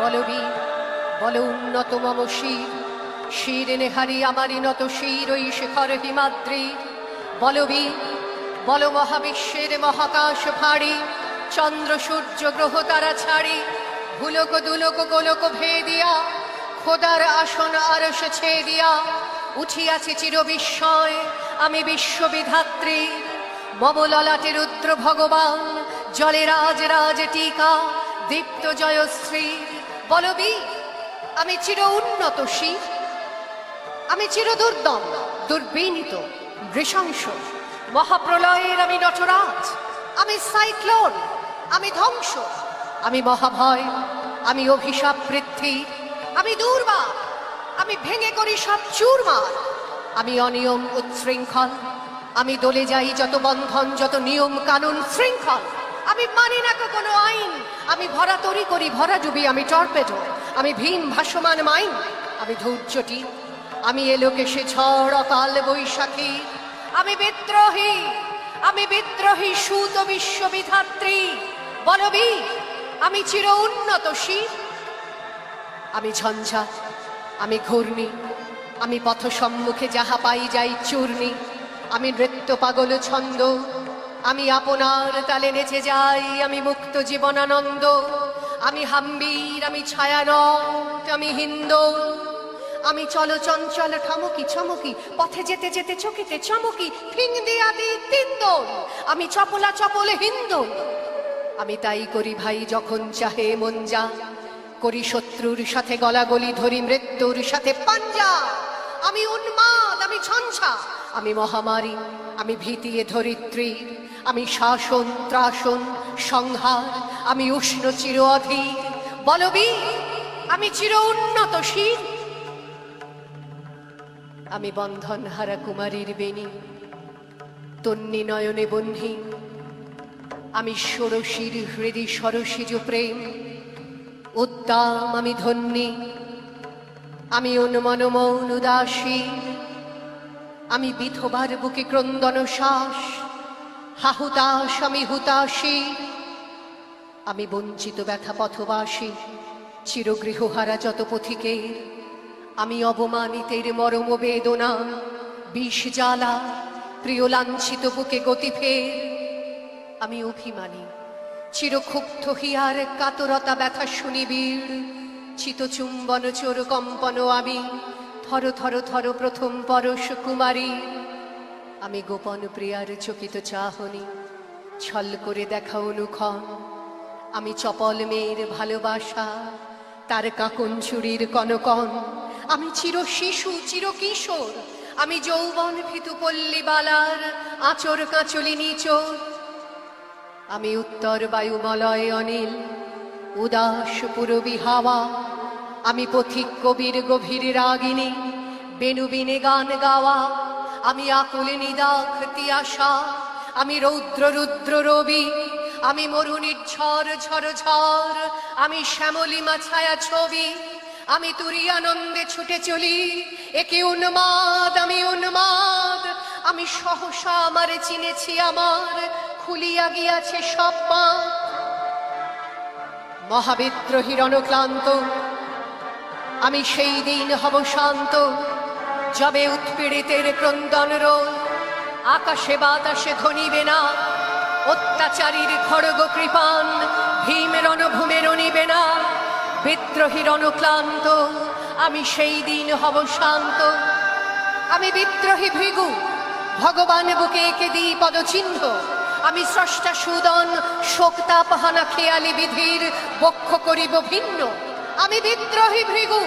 বলবীর বল উন্নত মম শির শির নেহারি আমারি নত শির ওই শিখর হিমাদ্রি। বলবীর বল মহাবিশ্বের মহাকাশ ফাড়ি চন্দ্র সূর্য গ্রহ তারা ছাড়ি। ভুলক দুলক গোলক ভেদিয়া, খোদার আসন আর আরশ ছেদিয়া। উঠিয়াছে চির বিস্ময় আমি বিশ্ববিধাত্রী। মম ললাটে রুদ্র ভগবান, জলে রাজ রাজ টিকা দীপ্ত জয়শ্রী বলবি আমি চির উন্নত শিব, আমি চির দুর্দম, দুর্বিনীত, নৃশংস, মহাপ্রলয়ের আমি নটরাজ, আমি সাইক্লোন, আমি ধ্বংস, আমি মহাভয়, আমি অভিশাপ বৃদ্ধি, আমি দুর্বা আমি ভেঙে করি সব চুরমার, আমি অনিয়ম উচ্ছৃঙ্খল, আমি দলে যাই যত বন্ধন, যত নিয়ম কানুন শৃঙ্খল আমি মানি না কোনো আইন। আমি ভরা তরি করি, ভরা ডুবি, আমি টর্পেডো। আমি ভীম ভাসমান মাইন, আমি ধৈর্যটি আমি এলোকে সে ঝড়, অকাল বৈশাখী। আমি বিদ্রোহী আমি বিদ্রোহী সুত বিশ্ববিধাত্রী। বলবি আমি চির উন্নত শিব আমি ঝঞ্ঝা, আমি ঘূর্ণি। আমি পথ সম্মুখে যাহা পাই যাই চূর্ণি। আমি নৃত্য পাগল ছন্দ আমি আপনার তালে নেচে যাই, আমি মুক্ত জীবনানন্দ। আমি হাম্বির, আমি ছায়ানট, আমি হিন্দু। আমি চল চঞ্চল ঠমকি চমকি পথে যেতে যেতে চকিতে চমকি, ফিং দিয়া দি তিন্দল আমি চপলা চপলে হিন্দু। আমি তাই করি ভাই যখন চাহে মন যা। করি শত্রুর সাথে গলাগলি ধরি মৃত্যুর সাথে পাঞ্জা। আমি উন্মাদ, আমি ঝঞ্ঝা, আমি মহামারী, আমি ভীতিয়ে ধরিত্রী, আমি শাসন, ত্রাসন, সংহার, আমি উষ্ণ চির অধীর। বলবি আমি চির উন্নত শীল। আমি বন্ধন হারা কুমারীর বেণী, তন্নি নয়নে বন্ধী। আমি ষোড়শীর হৃদি সরসিজ প্রেম উদ্দাম আমি ধন্যী। আমি উন্মন মৌন উদাসী আমি বিধবার বুকে ক্রন্দন শ্বাস। হাহুতাস আমি হুতাসী আমি বঞ্চিত ব্যথা পথবাসী। চিরগৃহহারা যত পথিকের। আমি অবমানিতের মরম বেদনা। বিষ জ্বালা প্রিয় লাঞ্ছিত বুকে গতি ফের। আমি অভিমানী, চিরক্ষুব্ধ হিয়ার কাতরতা ব্যথা শুনিবীর। চিত চুম্বন চোর কম্পন আমি, থর থর থর প্রথম পরশ কুমারী। আমি গোপন প্রিয়ার চকিত চাহনি, ছল করে দেখা অনুক্ষণ। আমি চপল মেয়ের ভালোবাসা, তার কাকন চুরির কনকন। আমি চির শিশু, চির কিশোর, আমি যৌবন ভীতু পল্লীবালার আচর কাঁচলি নিচোর আমি উত্তর বায়ুমলয় অনিল উদাস পুরবী হাওয়া। আমি পথিক কবির গভীর রাগিনী, বেনুবিনে গান গাওয়া। আমি আকুল নিদাখ তিয়াসা আমি রৌদ্র রুদ্র রবি। আমি মরুণীর ঝড় ঝড় ঝড় আমি শ্যামলিমা ছায়া ছবি। আমি তুরি আনন্দে ছুটে চলি। একে উন্মাদ, আমি উন্মাদ। আমি সহসা আমার চিনেছি আমার। খুলিয়া গিয়াছে সব পথ মহাবিদ্রোহীর অনক্লান্ত আমি সেই দিন হব শান্ত, যবে উৎপীড়িতের ক্রন্দন রোল, আকাশে বাতাসে ধনিবে না, অত্যাচারীর খড়গ কৃপান ভীমের অনুভূমের অনিবে না বিদ্রোহীর অনুক্লান্ত আমি সেই দিন হব শান্ত। আমি বিদ্রোহী ভৃগু, ভগবান বুকে এঁকে দিই পদচিহ্ন আমি স্রষ্টা সুদন শোকতাপহানা খেয়ালি বিধির বক্ষ করিব ভিন্ন। আমি বিদ্রোহী ভৃগু